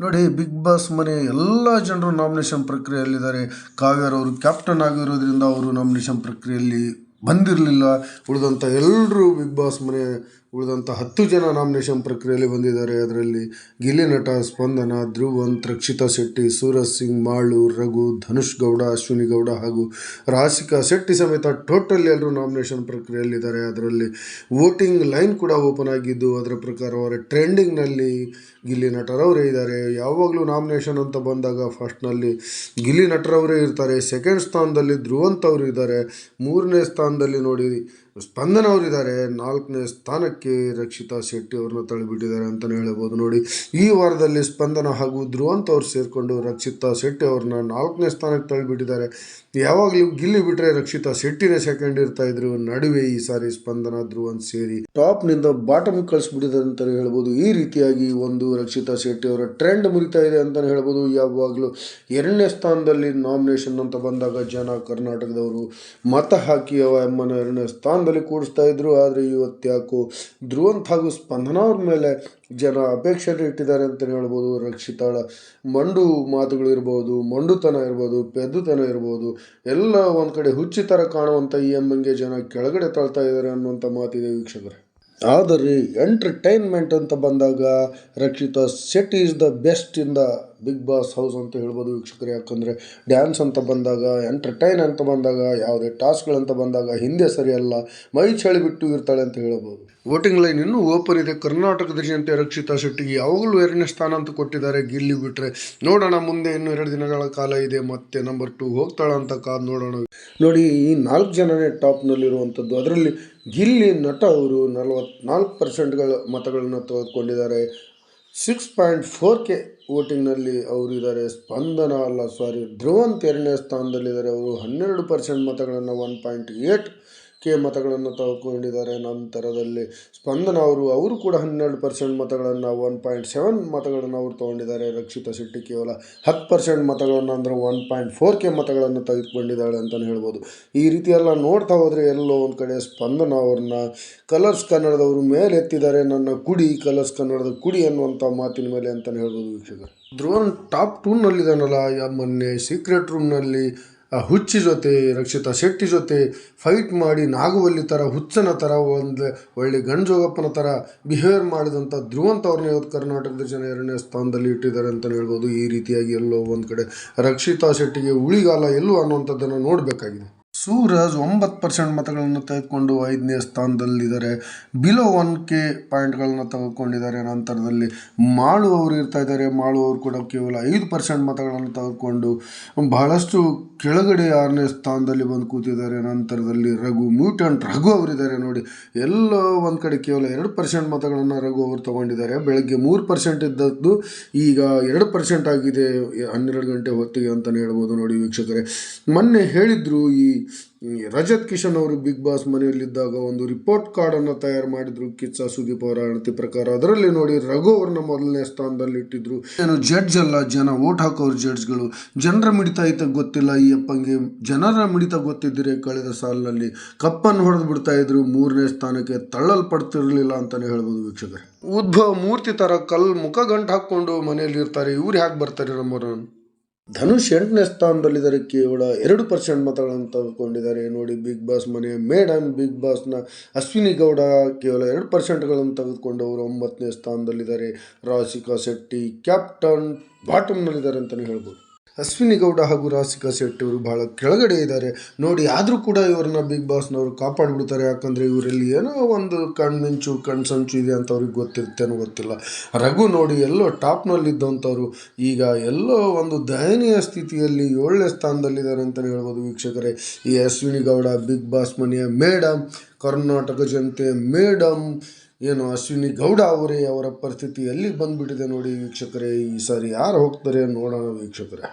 ನೋಡಿ Bigg Boss ಮನೆ ಎಲ್ಲ ಜನರು ನಾಮಿನೇಷನ್ ಪ್ರಕ್ರಿಯೆಯಲ್ಲಿದ್ದಾರೆ. ಕಾವ್ಯರವರು ಕ್ಯಾಪ್ಟನ್ ಆಗಿರೋದ್ರಿಂದ ಅವರು ನಾಮಿನೇಷನ್ ಪ್ರಕ್ರಿಯೆಯಲ್ಲಿ ಬಂದಿರಲಿಲ್ಲ. ಉಳಿದಂಥ ಎಲ್ಲರೂ ಬಿಗ್ ಬಾಸ್ ಮನೆ ಉಳಿದಂಥ ಹತ್ತು ಜನ ನಾಮಿನೇಷನ್ ಪ್ರಕ್ರಿಯೆಯಲ್ಲಿ ಬಂದಿದ್ದಾರೆ. ಅದರಲ್ಲಿ ಗಿಲ್ಲಿ ನಟ ಸ್ಪಂದನ, ಧ್ರುವಂತ್, ರಕ್ಷಿತಾ ಶೆಟ್ಟಿ, ಸೂರಜ್ ಸಿಂಗ್, ಮಾಳು, ರಘು, ಧನುಷ್ ಗೌಡ, ಅಶ್ವಿನಿ ಗೌಡ ಹಾಗೂ ರಾಶಿಕಾ ಶೆಟ್ಟಿ ಸಮೇತ ಟೋಟಲ್ ಎಲ್ಲರೂ ನಾಮಿನೇಷನ್ ಪ್ರಕ್ರಿಯೆಯಲ್ಲಿದ್ದಾರೆ. ಅದರಲ್ಲಿ ವೋಟಿಂಗ್ ಲೈನ್ ಕೂಡ ಓಪನ್ ಆಗಿದ್ದು, ಅದರ ಪ್ರಕಾರ ಅವರ ಟ್ರೆಂಡಿಂಗ್ನಲ್ಲಿ ಗಿಲ್ಲಿ ನಟರವರೇ ಇದ್ದಾರೆ. ಯಾವಾಗಲೂ ನಾಮಿನೇಷನ್ ಅಂತ ಬಂದಾಗ ಫಸ್ಟ್ನಲ್ಲಿ ಗಿಲ್ಲಿ ನಟರವರೇ ಇರ್ತಾರೆ. ಸೆಕೆಂಡ್ ಸ್ಥಾನದಲ್ಲಿ ಧ್ರುವಂತ್ ಅವರು ಇದ್ದಾರೆ. ಮೂರನೇ ಸ್ಥಾನದಲ್ಲಿ ನೋಡಿ ಸ್ಪಂದನ ಅವರಿದ್ದಾರೆ ನಾಲ್ಕನೇ ಸ್ಥಾನಕ್ಕೆ ರಕ್ಷಿತಾ ಶೆಟ್ಟಿ ಅವ್ರನ್ನ ತಳ್ಳಿಬಿಟ್ಟಿದ್ದಾರೆ ಅಂತಲೇ ಹೇಳ್ಬೋದು. ನೋಡಿ, ಈ ವಾರದಲ್ಲಿ ಸ್ಪಂದನ ಹಾಗೂ ಧ್ರುವಂತ್ ಅವ್ರು ಸೇರಿಕೊಂಡು ರಕ್ಷಿತಾ ಶೆಟ್ಟಿ ಅವ್ರನ್ನ ನಾಲ್ಕನೇ ಸ್ಥಾನಕ್ಕೆ ತಳ್ಳಿಬಿಟ್ಟಿದ್ದಾರೆ. ಯಾವಾಗಲೂ ಗಿಲ್ಲಿ ಬಿಟ್ಟರೆ ರಕ್ಷಿತಾ ಶೆಟ್ಟಿನೇ ಸೆಕೆಂಡ್ ಇರ್ತಾ ಇದ್ರು. ನಡುವೆ ಈ ಸಾರಿ ಸ್ಪಂದನ, ಧ್ರುವಂತ್ ಸೇರಿ ಟಾಪ್ನಿಂದ ಬಾಟಮ್ ಕಳಿಸ್ಬಿಟ್ಟಿದ್ದಾರೆ ಅಂತಲೇ ಹೇಳ್ಬೋದು. ಈ ರೀತಿಯಾಗಿ ಒಂದು ರಕ್ಷಿತಾ ಶೆಟ್ಟಿ ಅವರ ಟ್ರೆಂಡ್ ಮುರಿತಾ ಇದೆ ಅಂತಲೇ ಹೇಳ್ಬೋದು. ಯಾವಾಗಲೂ ಎರಡನೇ ಸ್ಥಾನದಲ್ಲಿ ನಾಮಿನೇಷನ್ ಅಂತ ಬಂದಾಗ ಜನ ಕರ್ನಾಟಕದವರು ಮತ ಹಾಕಿ ಅವ ಎಮ್ಮನ ಎರಡನೇ ಸ್ಥಾನದಲ್ಲಿ ಕೂಡಿಸ್ತಾ ಇದ್ರು, ಆದರೆ ಇವತ್ತು ಯಾಕೋ ಧ್ರುವಂತ್ ಹಾಗೂ ಸ್ಪಂದನ ಅವ್ರ ಮೇಲೆ ಜನ ಅಪೇಕ್ಷೆ ಇಟ್ಟಿದ್ದಾರೆ ಅಂತಲೇ ಹೇಳ್ಬೋದು. ರಕ್ಷಿತಾಳ ಮಂಡು ಮಾತುಗಳು ಇರ್ಬೋದು, ಮಂಡುತನ ಇರ್ಬೋದು, ಪೆದ್ದುತನ ಇರ್ಬೋದು, ಎಲ್ಲ ಒಂದು ಕಡೆ ಹುಚ್ಚಿ ಥರ ಕಾಣುವಂಥ ಈ ಎಮ್ಮಂಗೆ ಜನ ಕೆಳಗಡೆ ತಳ್ತಾ ಇದ್ದಾರೆ ಅನ್ನುವಂಥ ಮಾತಿದೆ ವೀಕ್ಷಕರೇ. ಆದರೆ ಎಂಟರ್ಟೈನ್ಮೆಂಟ್ ಅಂತ ಬಂದಾಗ Rakshita Shetty is the best in the Bigg Boss house ಅಂತ ಹೇಳ್ಬೋದು ವೀಕ್ಷಕರು. ಯಾಕಂದರೆ ಡ್ಯಾನ್ಸ್ ಅಂತ ಬಂದಾಗ ಎಂಟರ್ಟೈನ್ ಅಂತ ಬಂದಾಗ, ಯಾವುದೇ ಟಾಸ್ಕ್ಗಳಂತ ಬಂದಾಗ ಹಿಂದೆ ಸರಿಯಲ್ಲ, ಮೈ ಚಳಿ ಬಿಟ್ಟು ಇರ್ತಾಳೆ ಅಂತ ಹೇಳ್ಬೋದು. ವೋಟಿಂಗ್ ಲೈನ್ ಇನ್ನೂ ಓಪನ್ ಇದೆ. ಕರ್ನಾಟಕದ ಜನತೆ ರಕ್ಷಿತಾ ಶೆಟ್ಟಿ ಯಾವಾಗಲೂ ಎರಡನೇ ಸ್ಥಾನ ಅಂತ ಕೊಟ್ಟಿದ್ದಾರೆ. ಗಿಲ್ಲಿ ಬಿಟ್ಟರೆ ನೋಡೋಣ, ಮುಂದೆ ಇನ್ನು ಎರಡು ದಿನಗಳ ಕಾಲ ಇದೆ. ಮತ್ತೆ ನಂಬರ್ ಟು ಹೋಗ್ತಾಳ ಅಂತ ಕಾದು ನೋಡೋಣ. ನೋಡಿ, ಈ ನಾಲ್ಕು ಜನನೇ ಟಾಪ್ನಲ್ಲಿರುವಂಥದ್ದು ಅದರಲ್ಲಿ ಗಿಲ್ಲಿ ನಟ ಅವರು ನಲವತ್ನಾಲ್ಕು ಪರ್ಸೆಂಟ್ಗಳ ಮತಗಳನ್ನು ತೆಗೆದುಕೊಂಡಿದ್ದಾರೆ. ಸಿಕ್ಸ್ ಪಾಯಿಂಟ್ ಫೋರ್ ಕೆ ವೋಟಿಂಗ್ನಲ್ಲಿ ಅವರು ಇದ್ದಾರೆ ಸ್ಪಂದನ ಅಲ್ಲ ಸಾರಿ ಧ್ರುವಂತ್ ಎರಡನೇ ಸ್ಥಾನದಲ್ಲಿದ್ದಾರೆ. ಅವರು ಹನ್ನೆರಡು ಪರ್ಸೆಂಟ್ ಮತಗಳನ್ನು ಒನ್ ಪಾಯಿಂಟ್ ಏಟ್ ಕೆ ಮತಗಳನ್ನು ತೆಗೆದುಕೊಂಡಿದ್ದಾರೆ ನಂತರದಲ್ಲಿ ಸ್ಪಂದನ ಅವರು ಅವರು ಕೂಡ ಹನ್ನೆರಡು ಪರ್ಸೆಂಟ್ ಮತಗಳನ್ನು ಒನ್ ಪಾಯಿಂಟ್ ಸೆವೆನ್ ಮತಗಳನ್ನು ಅವರು ತೊಗೊಂಡಿದ್ದಾರೆ. ರಕ್ಷಿತಾ ಶೆಟ್ಟಿ ಕೇವಲ ಹತ್ತು ಪರ್ಸೆಂಟ್ ಮತಗಳನ್ನು ಅಂದರೆ ಒನ್ ಪಾಯಿಂಟ್ ಫೋರ್ ಕೆ ಮತಗಳನ್ನು ತೆಗೆದುಕೊಂಡಿದ್ದಾಳೆ ಅಂತಲೇ ಹೇಳ್ಬೋದು. ಈ ರೀತಿ ಎಲ್ಲ ನೋಡ್ತಾ ಹೋದರೆ ಎಲ್ಲೋ ಒಂದು ಕಡೆ ಸ್ಪಂದನ ಅವ್ರನ್ನ, ಕಲರ್ಸ್ ಕನ್ನಡದವರು ಮೇಲೆ ಎತ್ತಿದ್ದಾರೆ ನನ್ನ ಕುಡಿ, ಕಲರ್ಸ್ ಕನ್ನಡದ ಕುಡಿ ಅನ್ನುವಂಥ ಮಾತಿನ ಮೇಲೆ ಅಂತಲೇ ಹೇಳ್ಬೋದು ವೀಕ್ಷಕರು. ಧ್ರುವನ್ ಟಾಪ್ ಟೂನಲ್ಲಿದ್ದಾನಲ್ಲ ಮೊನ್ನೆ ಸೀಕ್ರೆಟ್ ರೂಮ್ನಲ್ಲಿ ಹುಚ್ಚಿ ಜೊತೆ ರಕ್ಷಿತಾ, ಶೆಟ್ಟಿ ಜೊತೆ ಫೈಟ್ ಮಾಡಿ ನಾಗವಲ್ಲಿ ಥರ ಹುಚ್ಚನ ಥರ ಒಂದು ಒಳ್ಳೆ ಗಣಜೋಗಪ್ಪನ ಥರ ಬಿಹೇವ್ ಮಾಡಿದಂಥ ಧ್ರುವಂತ ಅವ್ರನ್ನ ಇವತ್ತು ಕರ್ನಾಟಕದ ಜನ ಎರಡನೇ ಸ್ಥಾನದಲ್ಲಿ ಇಟ್ಟಿದ್ದಾರೆ ಅಂತಲೇ ಹೇಳ್ಬೋದು. ಈ ರೀತಿಯಾಗಿ ಎಲ್ಲೋ ಒಂದು ಕಡೆ ರಕ್ಷಿತಾ, ಶೆಟ್ಟಿಗೆ ಉಳಿಗಾಲ ಎಲ್ಲೋ ಅನ್ನುವಂಥದ್ದನ್ನು ನೋಡಬೇಕಾಗಿದೆ. ಸೂರಜ್ ಒಂಬತ್ತು ಪರ್ಸೆಂಟ್ ಮತಗಳನ್ನು ತೆಗೆದುಕೊಂಡು ಐದನೇ ಸ್ಥಾನದಲ್ಲಿದ್ದಾರೆ. ಬಿಲೋ ಒನ್ ಕೆ ಪಾಯಿಂಟ್ಗಳನ್ನು ತೆಗೆದುಕೊಂಡಿದ್ದಾರೆ. ನಂತರದಲ್ಲಿ ಮಾಳು ಅವರು ಇರ್ತಾ ಇದ್ದಾರೆ. ಮಾಳು ಅವರು ಕೂಡ ಕೇವಲ ಐದು ಪರ್ಸೆಂಟ್ ಮತಗಳನ್ನು ತೆಗೆದುಕೊಂಡು ಬಹಳಷ್ಟು ಕೆಳಗಡೆ ಆರನೇ ಸ್ಥಾನದಲ್ಲಿ ಬಂದು ಕೂತಿದ್ದಾರೆ. ನಂತರದಲ್ಲಿ ರಘು ಮ್ಯೂಟಂಟ್ ರಘು ಅವರಿದ್ದಾರೆ ನೋಡಿ. ಎಲ್ಲೋ ಒಂದು ಕಡೆ ಕೇವಲ ಎರಡು ಪರ್ಸೆಂಟ್ ಮತಗಳನ್ನು ರಘು ಅವರು ತಗೊಂಡಿದ್ದಾರೆ. ಬೆಳಗ್ಗೆ ಮೂರು ಪರ್ಸೆಂಟ್ ಇದ್ದದ್ದು ಈಗ ಎರಡು ಪರ್ಸೆಂಟ್ ಆಗಿದೆ. ಹನ್ನೆರಡು ಗಂಟೆ ಹೊತ್ತಿಗೆ ಅಂತಲೇ ಹೇಳ್ಬೋದು ನೋಡಿ ವೀಕ್ಷಕರೇ. ಮೊನ್ನೆ ಹೇಳಿದರು ಈ ರಜತ್ ಕಿಶನ್ ಅವರು ಬಿಗ್ ಬಾಸ್ ಮನೆಯಲ್ಲಿದ್ದಾಗ ಒಂದು ರಿಪೋರ್ಟ್ ಕಾರ್ಡನ್ನು ತಯಾರು ಮಾಡಿದ್ರು. ಕಿಚ್ಚ ಸುದೀಪ್ ಅವರ ಅಣತಿ ಪ್ರಕಾರ. ಅದರಲ್ಲಿ ನೋಡಿ ರಘು ಅವ್ರನ್ನ ಮೊದಲನೇ ಸ್ಥಾನದಲ್ಲಿ ಇಟ್ಟಿದ್ರು. ಏನು ಜಡ್ಜ್ ಅಲ್ಲ, ಜನ ಓಟ್ ಹಾಕೋರು ಜಡ್ಜ್ಗಳು ಜನರ ಮಿಡಿತ ಐತ ಗೊತ್ತಿಲ್ಲ. ಈ ಅಪ್ಪಂಗೆ ಜನರ ಮಿಡಿತ ಗೊತ್ತಿದ್ದರೆ ಕಳೆದ ಸಾಲಿನಲ್ಲಿ. ಕಪ್ಪನ್ನು ಹೊಡೆದು ಬಿಡ್ತಾ ಇದ್ರು. ಮೂರನೇ ಸ್ಥಾನಕ್ಕೆ ತಳ್ಳಲ್ಪಡ್ತಿರಲಿಲ್ಲ ಅಂತಾನೆ ಹೇಳ್ಬೋದು ವೀಕ್ಷಕರೇ. ಉದ್ಭವ ಮೂರ್ತಿ ತರ ಕಲ್ ಮುಖ ಗಂಟು ಹಾಕೊಂಡು ಮನೆಯಲ್ಲಿ ಇರ್ತಾರೆ ಇವ್ರು ಯಾಕೆ ಬರ್ತಾರೆ ನಮ್ಮವರು ಧನುಷ್ ಎಂಟನೇ ಸ್ಥಾನದಲ್ಲಿದ್ದಾರೆ, ಕೇವಲ ಎರಡು ಪರ್ಸೆಂಟ್ ಮತಗಳನ್ನು ತೆಗೆದುಕೊಂಡಿದ್ದಾರೆ ನೋಡಿ ಬಿಗ್ ಬಾಸ್ ಮನೆಯ ಮೇಡಮ್ ಬಿಗ್ ಬಾಸ್ನ ಅಶ್ವಿನಿ ಗೌಡ ಕೇವಲ ಎರಡು ಪರ್ಸೆಂಟ್ಗಳನ್ನು ತೆಗೆದುಕೊಂಡು ಅವರು ಒಂಬತ್ತನೇ ಸ್ಥಾನದಲ್ಲಿದ್ದಾರೆ. ರಾಶಿಕಾ ಶೆಟ್ಟಿ ಕ್ಯಾಪ್ಟನ್ ಬಾಟಮ್ನಲ್ಲಿದ್ದಾರೆ ಅಂತಲೇ ಹೇಳ್ಬೋದು. ಅಶ್ವಿನಿ ಗೌಡ ಹಾಗೂ ರಾಸಿಕಾ ಶೆಟ್ಟಿ ಅವರು ಬಹಳ ಕೆಳಗಡೆ ಇದ್ದಾರೆ. ನೋಡಿ, ಆದರೂ ಕೂಡ ಇವ್ರನ್ನ ಬಿಗ್ ಬಾಸ್ನವರು ಕಾಪಾಡಿಬಿಡ್ತಾರೆ. ಯಾಕಂದರೆ ಇವರಲ್ಲಿ ಏನೋ ಒಂದು ಕಣ್ಮಿಂಚು, ಕಣ್ಸಂಚು ಇದೆ ಅಂತ ಅವ್ರಿಗೆ ಗೊತ್ತಿರ್ತೇನೋ ಗೊತ್ತಿಲ್ಲ. ರಘು ನೋಡಿ, ಎಲ್ಲೋ ಟಾಪ್ನಲ್ಲಿದ್ದಂಥವ್ರು. ಈಗ ಎಲ್ಲೋ ಒಂದು ದಯನೀಯ ಸ್ಥಿತಿಯಲ್ಲಿ ಏಳನೇ ಸ್ಥಾನದಲ್ಲಿದ್ದಾರೆ ಅಂತಲೇ ಹೇಳ್ಬೋದು ವೀಕ್ಷಕರೇ. ಈ ಅಶ್ವಿನಿ ಗೌಡ ಬಿಗ್ ಬಾಸ್ ಮನೆಯ ಮೇಡಮ್ ಕರ್ನಾಟಕ ಜನತೆ ಮೇಡಮ್ ಏನು ಅಶ್ವಿನಿ ಗೌಡ ಅವರೇ ಅವರ ಪರಿಸ್ಥಿತಿ ಎಲ್ಲಿಗೆ ಬಂದುಬಿಟ್ಟಿದೆ ನೋಡಿ ವೀಕ್ಷಕರೇ. ಈ ಸಾರಿ ಯಾರು ಹೋಗ್ತಾರೆ ನೋಡೋಣ ವೀಕ್ಷಕರೇ.